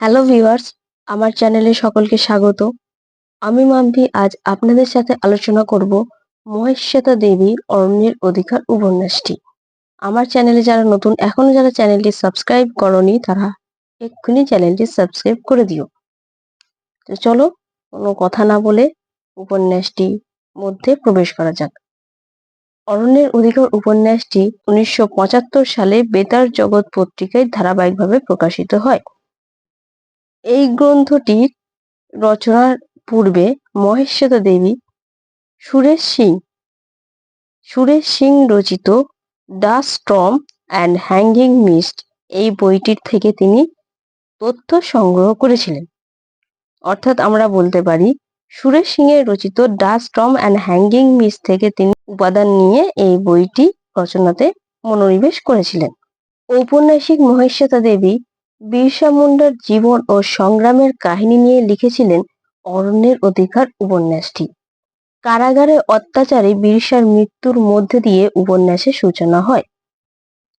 Hello viewers, আমার চ্যানেলে সকলকে স্বাগত। আমি মাম্পি আজ আপনাদের সাথে আলোচনা করব মহেশ্বেতা দেবী অরণ্যের অধিকার উপন্যাসটি। আমার চ্যানেলে যারা নতুন এখনও যারা চ্যানেলটি সাবস্ক্রাইব করনি, তারা এক্ষুনি চ্যানেলটি সাবস্ক্রাইব করে দিও। তো চলো, কোনো কথা না বলে উপন্যাসটি মধ্যে প্রবেশ করা যাক। অরণ্যের অধিকার উপন্যাসটি উনিশশো পঁচাত্তর সালে বেতার জগৎ পত্রিকায় ধারাবাহিকভাবে প্রকাশিত হয়। এই গ্রন্থটির রচনার পূর্বে মহেশ্বেতা দেবী সুরেশ সিং সুরেশ সিং রচিত the storm and hanging mist এই বইটির থেকে তিনি তথ্য সংগ্রহ করেছিলেন। অর্থাৎ আমরা বলতে পারি, সুরেশ সিং এর রচিত the storm and hanging mist থেকে তিনি উপাদান নিয়ে এই বইটি রচনাতে মনোনিবেশ করেছিলেন। ঔপন্যাসিক মহেশ্বেতা দেবী বিরসা মুন্ডার জীবন ও সংগ্রামের কাহিনী নিয়ে লিখেছিলেন অরণ্যের অধিকার উপন্যাসটি। কারাগারে অত্যাচারে বিরসার মৃত্যুর মধ্যে দিয়ে উপন্যাসের সূচনা হয়।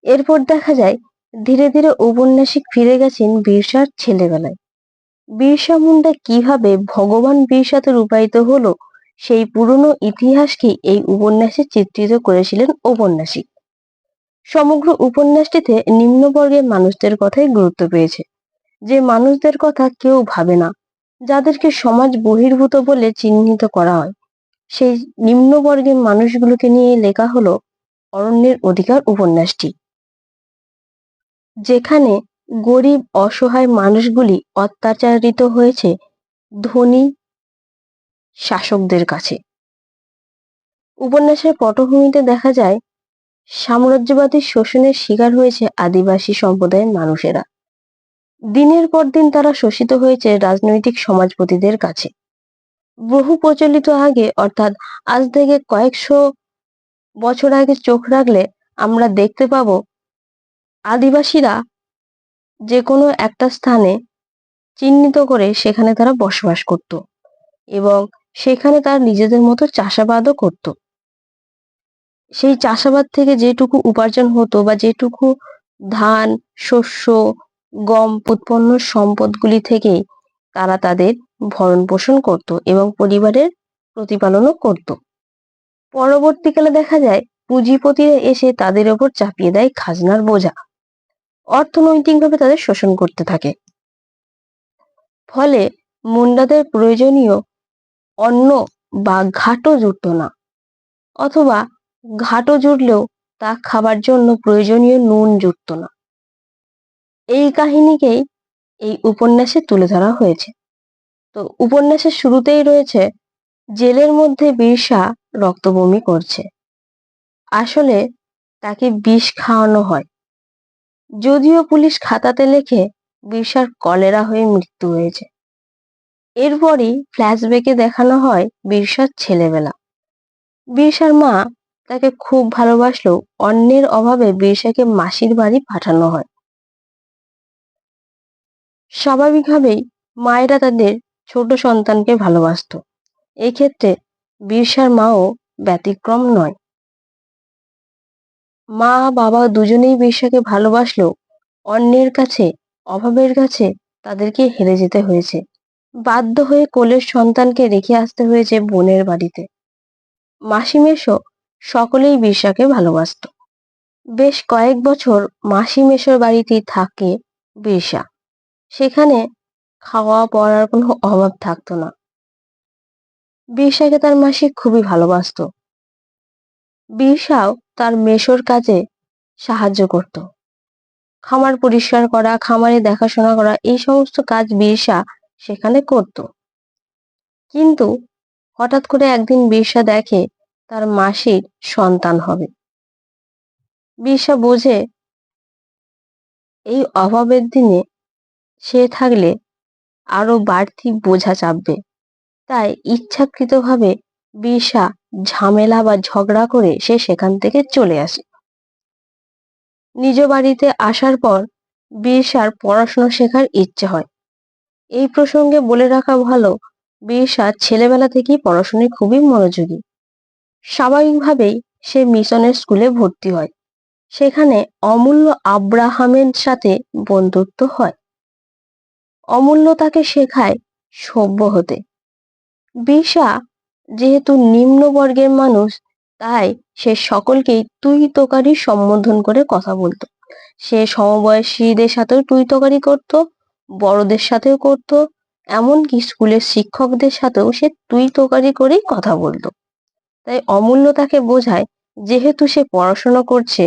এরপর দেখা যায়, ধীরে ধীরে উপন্যাসিক ফিরে গেছেন বিরসার ছেলেবেলায়। বিরসা মুন্ডা কীভাবে ভগবান বিরসাতে রূপায়িত হলো, সেই পুরনো ইতিহাসকে এই উপন্যাসে চিত্রিত করেছিলেন ঔপন্যাসিক। সমগ্র উপন্যাসটিতে নিম্নবর্গের মানুষদের কথাই গুরুত্ব পেয়েছে। যে মানুষদের কথা কেউ ভাবে না, যাদেরকে সমাজ বহির্ভূত বলে চিহ্নিত করা হয়, সেই নিম্নবর্গের মানুষগুলোকে নিয়ে লেখা হলো অরণ্যের অধিকার উপন্যাসটি। যেখানে গরিব, অসহায় মানুষগুলি অত্যাচারিত হয়েছে ধনী শাসকদের কাছে। উপন্যাসের পটভূমিতে দেখা যায় সাম্রাজ্যবাদী শোষণের শিকার হয়েছে আদিবাসী সম্প্রদায়ের মানুষেরা। দিনের পর দিন তারা শোষিত হয়েছে রাজনৈতিক সমাজপতিদের কাছে। বহু প্রচলিত আগে, অর্থাৎ আজ থেকে কয়েকশো বছর আগে চোখ রাখলে আমরা দেখতে পাব, আদিবাসীরা যে কোনো একটা স্থানে চিহ্নিত করে সেখানে তারা বসবাস করত এবং সেখানে তারা নিজেদের মতো চাষাবাদও করত। সেই চাষাবাদ থেকে যেটুকু উপার্জন হতো বা যেটুকু ধান, শস্য, গম উৎপন্ন সম্পদগুলি থেকে তারা তাদের ভরণ পোষণ করত এবং পরিবারের প্রতিপালনও করত। পরবর্তীকালে দেখা যায়, পুঁজিপতিরা এসে তাদের ওপর চাপিয়ে দেয় খাজনার বোঝা। অর্থনৈতিকভাবে তাদের শোষণ করতে থাকে। ফলে মুন্ডাদের প্রয়োজনীয় অন্ন বা ঘাটও জুটত না। অথবা ঘাটও জুড়লেও তা খাবার জন্য প্রয়োজনীয় নুন জুটত না। এই কাহিনীকেই এই উপন্যাসে তুলে ধরা হয়েছে। তো উপন্যাসের শুরুতেই রয়েছে, জেলের মধ্যে বিরসা রক্তবমি করছে। আসলে তাকে বিষ খাওয়ানো হয়। যদিও পুলিশ খাতাতে লেখে বিরসার কলেরা হয়ে মৃত্যু হয়েছে। এরপরই ফ্ল্যাশব্যাকে দেখানো হয় বিরসার ছেলেবেলা। বিরসার মা তাকে খুব ভালোবাসলেও অন্যের অভাবে বিরসাকে মাসির বাড়ি পাঠানো হয়। স্বাভাবিকভাবেই মায়েরা তাদের ছোট সন্তানকে ভালোবাসত। এক্ষেত্রে বিরসার মাও ব্যতিক্রম নয়। মা, বাবা দুজনেই বিরসাকে ভালোবাসলেও অন্যের কাছে, অভাবের কাছে তাদেরকে হেরে যেতে হয়েছে। বাধ্য হয়ে কোলের সন্তানকে রেখে আসতে হয়েছে বোনের বাড়িতে। মাসি মেশো সকলেই বিরসাকে ভালোবাসত। বেশ কয়েক বছর মাসি মেশোর বাড়িতেই থাকে বিরসা। সেখানে খাওয়া পড়ার কোনো অভাব থাকতো না। বিরসাকে তার মাসি খুবই ভালোবাসত। বিরসাও তার মেশোর কাজে সাহায্য করত। খামার পরিষ্কার করা, খামারে দেখাশোনা করা, এই সমস্ত কাজ বিরসা সেখানে করত। কিন্তু হঠাৎ করে একদিন বিরসা দেখে তার মাসির সন্তান হবে। বিরসা বোঝে এই অভাবের দিনে সে থাকলে আরও বাড়তি বোঝা চাপবে তাই ইচ্ছাকৃতভাবে বিরসা ঝামেলা বা ঝগড়া করে সে সেখান থেকে চলে আসে। নিজ বাড়িতে আসার পর বিরসার পড়াশোনা শেখার ইচ্ছে হয়। এই প্রসঙ্গে বলে রাখা ভালো, বিরসা ছেলেবেলা থেকেই পড়াশোনায় খুবই মনোযোগী। স্বাভাবিকভাবেই সে মিশনের স্কুলে ভর্তি হয়। সেখানে অমূল্য আব্রাহামের সাথে বন্ধুত্ব হয়। অমূল্য তাকে শেখায় সভ্য হতে। বিশা যেহেতু নিম্ন বর্গের মানুষ, তাই সে সকলকেই তুই তোকারি সম্বোধন করে কথা বলতো। সে সমবয়সীদের সাথেও তুই তোকারি করতো, বড়দের সাথেও করতো, এমনকি স্কুলের শিক্ষকদের সাথেও সে তুই তোকারি করেই কথা বলতো। তাই অমূল্য তাকে বোঝায় যেহেতু সে পড়াশোনা করছে,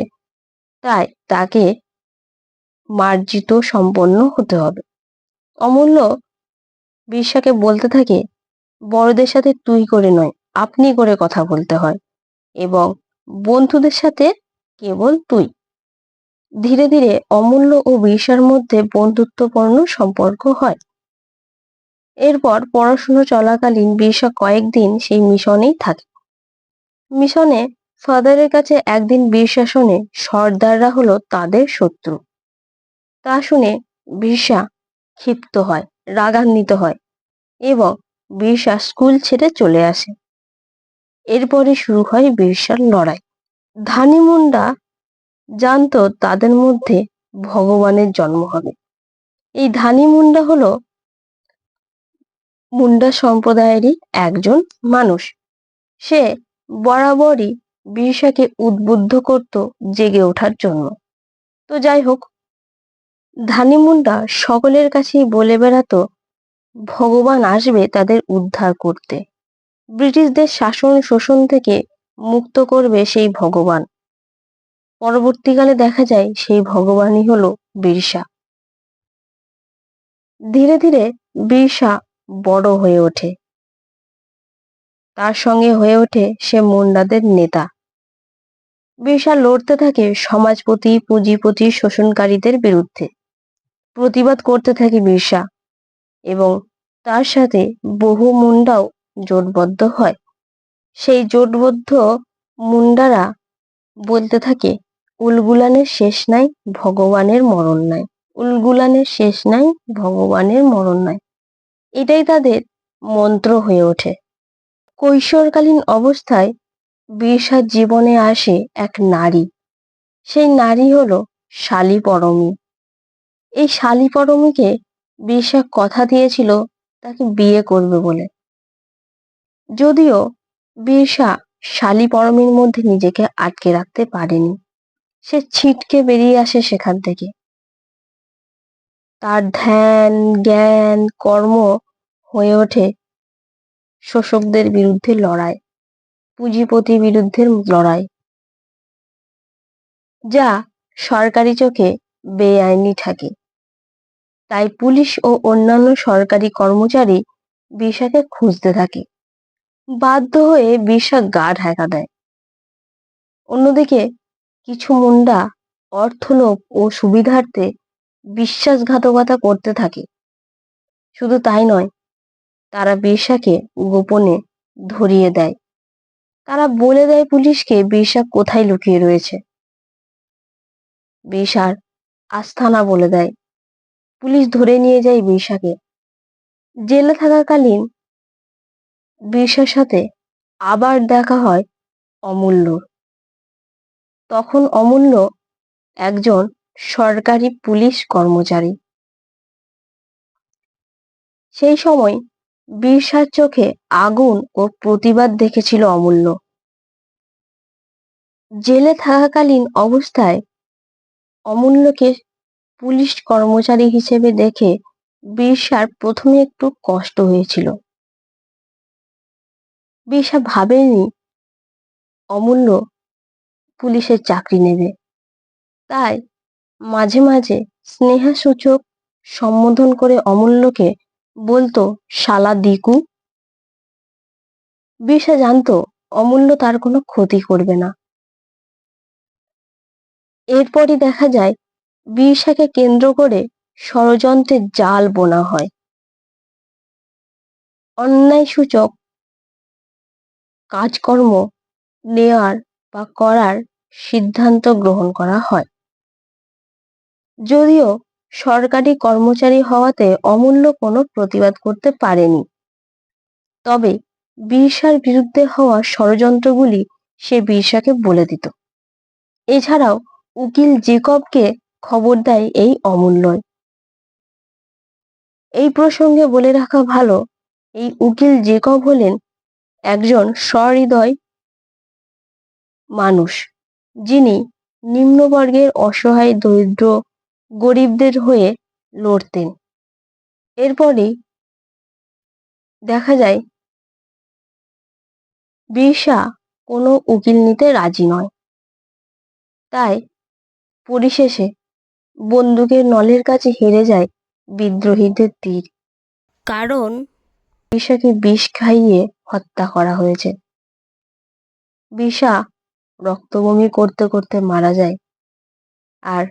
তাই তাকে মার্জিত সম্পন্ন হতে হবে। অমূল্য বিশ্বাকে বলতে থাকে, বড়দের সাথে তুই করে নয়, আপনি করে কথা বলতে হয় এবং বন্ধুদের সাথে কেবল তুই। ধীরে ধীরে অমূল্য ও বিরসার মধ্যে বন্ধুত্বপূর্ণ সম্পর্ক হয়। এরপর পড়াশুনো চলাকালীন বিরসা কয়েকদিন সেই মিশনেই থাকে। মিশনে ফাদারের কাছে একদিন বিরসা শোনে সর্দাররা হলো তাদের শত্রু। তা শুনে বিরসা ক্ষিপ্ত হয়, রাগান্বিত হয় এবং বিরসা স্কুল ছেড়ে চলে আসে। এরপরে শুরু হয় বিরসার লড়াই। ধানিমুন্ডা জানতো তাদের মধ্যে ভগবানের জন্ম হবে। এই ধানিমুন্ডা হলো মুন্ডা সম্প্রদায়েরই একজন মানুষ। সে বরাবরই বিরসাকে উদ্বুদ্ধ করত জেগে ওঠার জন্য। তো যাই হোক, ধানিমুন্ডা সকলের কাছেই বলে বেড়াতো, ভগবান আসবে তাদের উদ্ধার করতে। ব্রিটিশদের শাসন শোষণ থেকে মুক্ত করবে সেই ভগবান। পরবর্তীকালে দেখা যায় সেই ভগবানই হলো বিরসা। ধীরে ধীরে বিরসা বড় হয়ে ওঠে। তার সঙ্গে হয়ে ওঠে সে মুন্ডাদের নেতা। বিরসা লড়তে থাকে সমাজপতি, পুঁজিপতি, শোষণকারীদের বিরুদ্ধে। প্রতিবাদ করতে থাকে বিরসা এবং তার সাথে বহু মুন্ডাও জোটবদ্ধ হয়। সেই জোটবদ্ধ মুন্ডারা বলতে থাকে, উলগুলানের শেষ নাই, ভগবানের মরণ নাই। উলগুলানের শেষ নাই, ভগবানের মরণ নাই। এটাই তাদের মন্ত্র হয়ে ওঠে। কৈশোরকালীন অবস্থায় বিরসার জীবনে আসে এক নারী। সেই নারী হলো শালী পরমী। এই শালী পরমীকে বিরসা কথা দিয়েছিল, তাকে বিয়ে করবে বলে। যদিও বিরসা শালী পরমীর মধ্যে নিজেকে আটকে রাখতে পারেনি। সে ছিটকে বেরিয়ে আসে সেখান থেকে। তার ধ্যান, জ্ঞান, কর্ম হয়ে ওঠে শোষকদের বিরুদ্ধে লড়াই পুঁজিপতি বিরুদ্ধে লড়াই। যা সরকারি চোখে বেআইনি থাকে তাই পুলিশ ও অন্যান্য সরকারি কর্মচারী বিশাকে খুঁজতে থাকে। বাধ্য হয়ে বিশা গা ঢাকা দেয়। অন্যদিকে কিছু মুন্ডা, অর্থলোভ ও সুবিধার্থে বিশ্বাসঘাতকতা করতে থাকে। শুধু তাই নয় তারা বিরসাকে গোপনে ধরিয়ে দেয়। তারা বলে দেয় পুলিশকে বিরসা কোথায় লুকিয়ে রয়েছে। বিরসার আস্থানা বলে দেয়। পুলিশ ধরে নিয়ে যায় বিরসাকে জেলে থাকাকালীন বিরসার সাথে আবার দেখা হয় অমূল্যর তখন অমূল্য একজন সরকারি পুলিশ কর্মচারী। সেই সময় বিরসার চোখে আগুন ও প্রতিবাদ দেখেছিল অমূল্য। জেলে থাকাকালীন অবস্থায় অমূল্যকে পুলিশ কর্মচারী হিসেবে দেখে বিরসার প্রথমে একটু কষ্ট হয়েছিল। বিরসা ভাবেনি অমূল্য পুলিশের চাকরি নেবে। তাই মাঝে মাঝে স্নেহাসূচক সম্বোধন করে অমূল্যকে বলতো, শালা দিকু। বিশা জানতো, অমূল্য তার কোনো ক্ষতি করবে না। এরপরই দেখা যায় বিরসাকে কেন্দ্র করে ষড়যন্ত্রের জাল বোনা হয়। অন্যায় সূচক কাজকর্ম নেয়ার বা করার সিদ্ধান্ত গ্রহণ করা হয়। যদিও সরকারি কর্মচারী হওয়াতে অমূল্য কোনো প্রতিবাদ করতে পারেনি। তবে বিরসার বিরুদ্ধে হওয়া ষড়যন্ত্রগুলি সে বিরসাকে বলে দিত। এছাড়াও উকিল জেকবকে খবর দেয় এই অমূল্যই। এই প্রসঙ্গে বলে রাখা ভালো, এই উকিল জেকব হলেন একজন সহৃদয় মানুষ, যিনি নিম্নবর্গের অসহায়, দরিদ্র গরিবদের হয়ে লড়তেন। এরপরেই দেখা যায়, বিরসা কোনো উকিল নিতে রাজি নয়। তাই পরিশেষে বন্দুকের নলের কাছে হেরে যায় বিদ্রোহীদের তীর। কারণ বিশাকে বিষ খাইয়ে হত্যা করা হয়েছে। বিশা রক্তবমি করতে করতে মারা যায় আর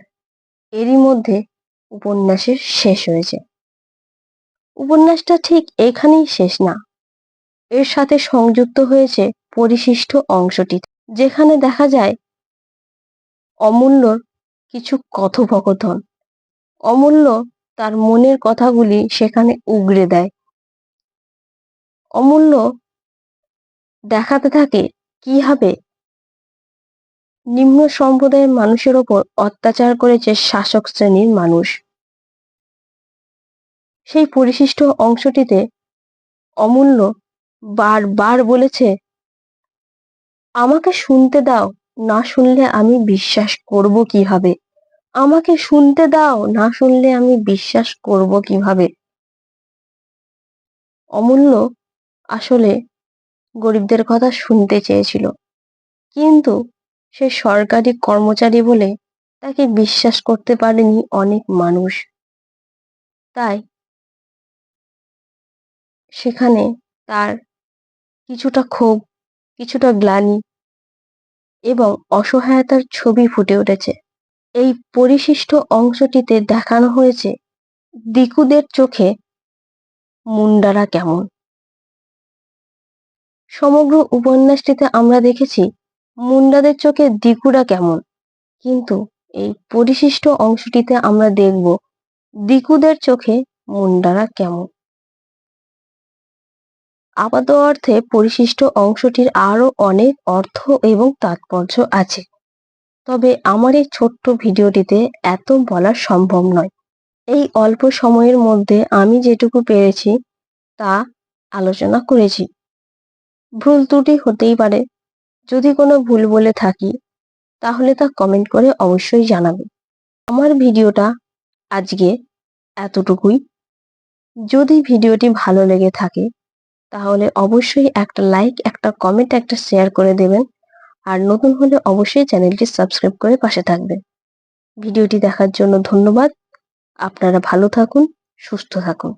এরই মধ্যে উপন্যাসের শেষ হয়েছে। উপন্যাসটা ঠিক এখানেই শেষ না। এর সাথে সংযুক্ত হয়েছে পরিশিষ্ট অংশটি, যেখানে দেখা যায় অমূল্যর কিছু কথোপকথন। অমূল্য তার মনের কথাগুলি সেখানে উগড়ে দেয়। অমূল্য দেখাতে থাকে কীভাবে নিম্ন সম্প্রদায়ের মানুষের ওপর অত্যাচার করেছে শাসক শ্রেণির মানুষ। সেই পরিশিষ্ট অংশটিতে অমূল্য বারবার বলেছে, আমাকে শুনতে দাও, না শুনলে আমি বিশ্বাস করব কীভাবে? আমাকে শুনতে দাও, না শুনলে আমি বিশ্বাস করব কীভাবে? অমূল্য আসলে গরিবদের কথা শুনতে চেয়েছিল। কিন্তু সে সরকারি কর্মচারী বলে তাকে বিশ্বাস করতে পারেনি অনেক মানুষ। তাই সেখানে তার কিছুটা ক্ষোভ, কিছুটা গ্লানি এবং অসহায়তার ছবি ফুটে উঠেছে। এই পরিশিষ্ট অংশটিতে দেখানো হয়েছে দিকুদের চোখে মুন্ডারা কেমন। সমগ্র উপন্যাসটিতে আমরা দেখেছি মুন্ডাদের চোখে দিকুরা কেমন? কিন্তু এই পরিশিষ্ট অংশটিতে আমরা দেখব দিকুদের চোখে মুন্ডারা কেমন। আপাত অর্থে পরিশিষ্ট অংশটির আরও অনেক অর্থ এবং তাৎপর্য আছে। তবে আমার এই ছোট্ট ভিডিওটিতে এত বলা সম্ভব নয়। এই অল্প সময়ের মধ্যে আমি যেটুকু পেরেছি তা আলোচনা করেছি। ভুল ত্রুটি হতেই পারে। যদি কোনো ভুল বলে থাকি, তাহলে তা কমেন্ট করে অবশ্যই জানাবে। আমার ভিডিওটা আজকে এতটুকুই। যদি ভিডিওটি ভালো লেগে থাকে, তাহলে অবশ্যই একটা লাইক একটা কমেন্ট একটা শেয়ার করে দেবেন। আর নতুন হলে অবশ্যই চ্যানেলটি সাবস্ক্রাইব করে পাশে থাকবেন। ভিডিওটি দেখার জন্য ধন্যবাদ। আপনারা ভালো থাকুন, সুস্থ থাকুন।